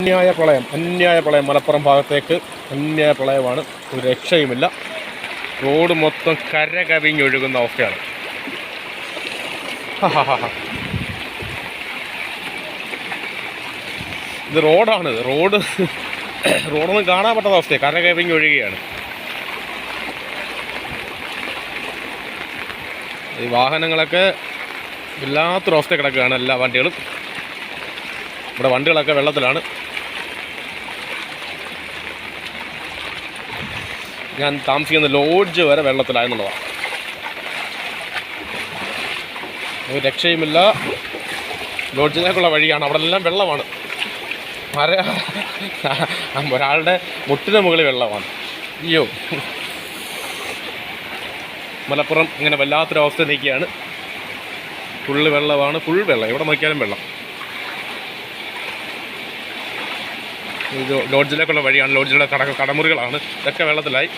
അന്യായ പ്രളയം അന്യായ പ്രളയം മലപ്പുറം ഭാഗത്തേക്ക് അന്യായ പ്രളയമാണ് ഒരു രക്ഷയുമില്ല. റോഡ് മൊത്തം കര കവിഞ്ഞൊഴുകുന്ന അവസ്ഥയാണ്. ഇത് റോഡാണ്. റോഡ് റോഡൊന്നും കാണാൻ പറ്റാത്ത അവസ്ഥയാണ് കര കവിഞ്ഞൊഴുകുകയാണ് ഈ വാഹനങ്ങളൊക്കെ വല്ലാത്തൊരവസ്ഥ കിടക്കുകയാണ് എല്ലാ വണ്ടികളും. ഇവിടെ വണ്ടികളൊക്കെ വെള്ളത്തിലാണ്. ഞാൻ താമസിക്കുന്ന ലോഡ്ജ് വരെ വെള്ളത്തിലായെന്നുള്ളതാണ് ഒരു രക്ഷയുമില്ല. ലോഡ്ജിലേക്കുള്ള വഴിയാണ്. അവിടെ എല്ലാം വെള്ളമാണ്. മര ഒരാളുടെ മുട്ടിന് മുകളിൽ വെള്ളമാണ്. അയ്യോ. മലപ്പുറം ഇങ്ങനെ വല്ലാത്തൊരവസ്ഥ നിൽക്കുകയാണ് ഫുള്ള് വെള്ളമാണ്. ഫുൾ വെള്ളം. എവിടെ നോക്കിയാലും വെള്ളം. ഇത് ലോഡ്ജിലേക്കുള്ള വഴിയാണ്. ലോഡ്ജിലുള്ള കട കടമുറികളാണ്. ഇതൊക്കെ വെള്ളത്തിലായി.